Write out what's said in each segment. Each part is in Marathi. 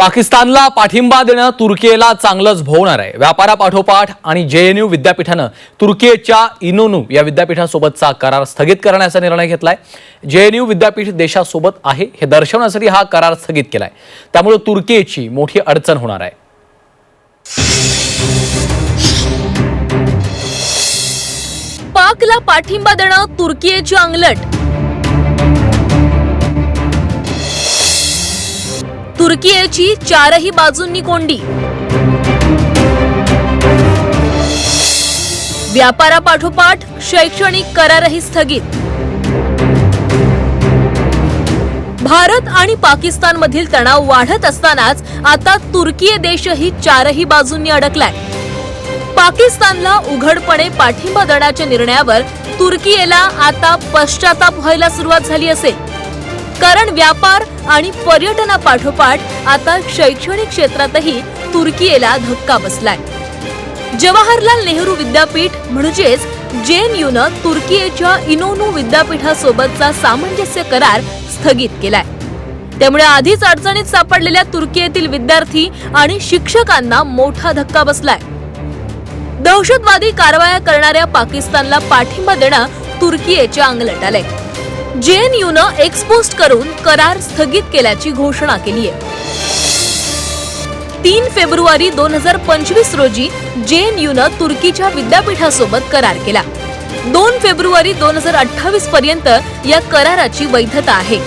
पाकिस्तानला पाठिंबा देणं तुर्कीला चांगलंच भोवणार आहे. व्यापारापाठोपाठ आणि जेएनयू विद्यापीठानं तुर्कीच्या इनोनू या विद्यापीठासोबतचा करार स्थगित करण्याचा निर्णय घेतलाय. जेएनयू विद्यापीठ देशासोबत आहे हे दर्शवण्यासाठी हा करार स्थगित केलाय. त्यामुळे तुर्कीची मोठी अडचण होणार आहे. पाकला पाठिंबा देणं तुर्कीची अंगलट. तुर्कीची चारही बाजूंनी कोंडी. व्यापारापाठोपाठ शैक्षणिक करारही स्थगित. भारत आणि पाकिस्तानमधील तणाव वाढत असतानाच आता तुर्की देशही चारही बाजूंनी अडकलाय. पाकिस्तानला उघडपणे पाठिंबा देण्याच्या निर्णयावर तुर्कीला आता पश्चाताप व्हायला सुरुवात झाली असेल. कारण व्यापार आणि पर्यटनापाठोपाठ आता शैक्षणिक क्षेत्रातही तुर्कीला धक्का बसलाय. जवाहरलाल नेहरू विद्यापीठ म्हणजेच जेएनयूनं तुर्कीच्या इनोनू विद्यापीठासोबतचा सामंजस्य करार स्थगित केलाय. त्यामुळे आधीच अडचणीत सापडलेल्या तुर्कीतील विद्यार्थी आणि शिक्षकांना मोठा धक्का बसलाय. दहशतवादी कारवाया करणाऱ्या पाकिस्तानला पाठिंबा देणं तुर्कीच्या अंगलट आलंय जेएनयूनं एक्सपोस्ट करून करार स्थगित केल्याची घोषणा केली आहे. तीन फेब्रुवारी दोन हजार पंचवीस रोजी जेएनयूनं तुर्कीच्या विद्यापीठासोबत करार केला. दोन फेब्रुवारी दोन हजार अठ्ठावीस पर्यंत या कराराची वैधता आहे.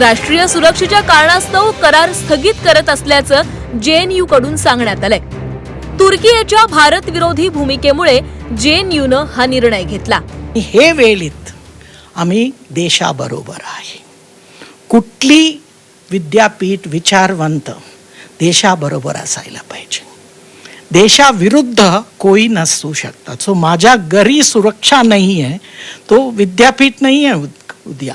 राष्ट्रीय सुरक्षेच्या कारणास्तव करार स्थगित करत असल्याचं जेएनयू कडून सांगण्यात आलंय. तुर्कीच्या भारत विरोधी भूमिकेमुळे जेएनयूनं हा निर्णय घेतला. हे वेळीत आम्ही देशाबरोबर आहे. कुठली विद्यापीठ विचारवंत देशाबरोबर असायला पाहिजे. देशाविरुद्ध कोई नसू शकतात सो माझ्या घरी सुरक्षा नाही आहे तो विद्यापीठ नाही आहे उद्या.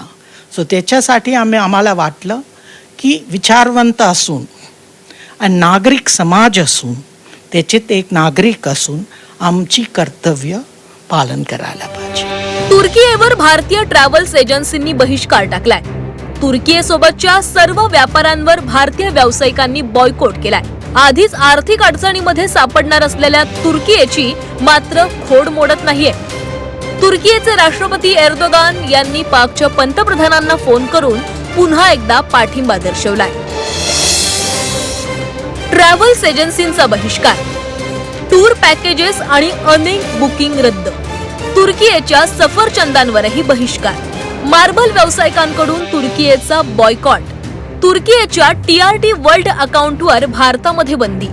सो त्याच्यासाठी आम्ही आम्हाला वाटलं की विचारवंत असून आणि नागरिक समाज असून त्याच्यात एक नागरिक असून आमची कर्तव्य पालन करायला पाहिजे. तुर्कीएवर भारतीय ट्रॅव्हल्स एजन्सींनी बहिष्कार टाकलाय. तुर्कीसोबतच्या सर्व व्यापाऱ्यांवर भारतीय व्यावसायिकांनी बॉयकॉट केलाय. आधीच आर्थिक अडचणीमध्ये सापडणार असलेल्या तुर्कीची मात्र खोड मोडत नाहीये. तुर्कीचे राष्ट्रपती एर्दोगान यांनी पाकच्या पंतप्रधानांना फोन करून पुन्हा एकदा पाठिंबा दर्शवलाय. ट्रॅव्हल्स एजन्सींचा बहिष्कार. टूर पॅकेजेस आणि अनेक बुकिंग रद्द. तुर्कीच्या सफरचंदांवरही बहिष्कार. मार्बल व्यावसायिकांकडून तुर्कीचा बॉयकॉट. तुर्कीच्या टीआरटी वर्ल्ड अकाउंटवर भारतामध्ये बंदी.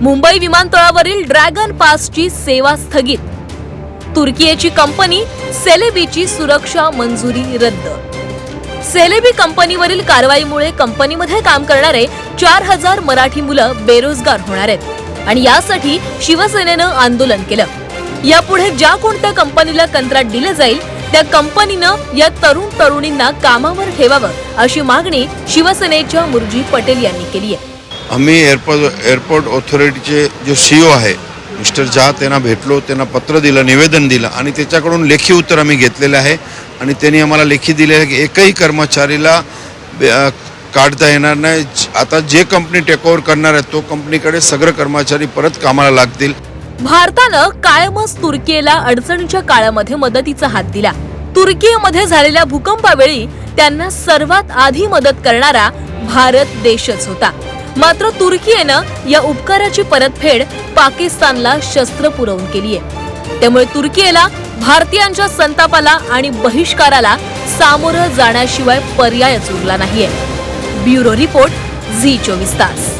मुंबई विमानतळावरील ड्रॅगन पासची सेवा स्थगित. तुर्कीची कंपनी सेलेबीची सुरक्षा मंजुरी रद्द. सेलेबी कंपनीवरील कारवाईमुळे कंपनीमध्ये काम करणारे चार हजार मराठी मुलं बेरोजगार होणार आहेत. आणि यासाठी शिवसेनेनं आंदोलन केलं. यापुढे ज्या कोणत्या कंपनीला कंत्राट दिलं जाईल त्या कंपनीनं या तरुण तरुणींना कामावर ठेवावं अशी मागणी शिवसेनेच्या मुरजी पटेल यांनी केली आहे. आम्ही एअरपोर्ट एअरपोर्ट ऑथॉरिटीचे जो सी ओ आहे मिस्टर झा त्यांना भेटलो त्यांना पत्र दिलं निवेदन दिलं आणि त्याच्याकडून लेखी उत्तर आम्ही घेतलेलं आहे आणि त्यांनी आम्हाला लेखी दिले आहे की एकही कर्मचारीला काढता येणार नाही. आता जे कंपनी टेकओव्हर करणार आहे तो कंपनीकडे सगळं कर्मचारी परत कामाला लागतील. भारतानं कायमच तुर्कीला अडचणीच्या काळामध्ये मदतीचा हात दिला. तुर्कीमध्ये झालेल्या भूकंपावेळी त्यांना सर्वात आधी मदत करणारा भारत देशच होता. मात्र तुर्कीनं या उपकाराची परतफेड पाकिस्तानला शस्त्र पुरवून केली आहे त्यामुळे तुर्कीला भारतीयांच्या संतापाला आणि बहिष्काराला सामोरं जाण्याशिवाय पर्यायच उरला नाहीये. ब्युरो रिपोर्ट झी चोवीस तास.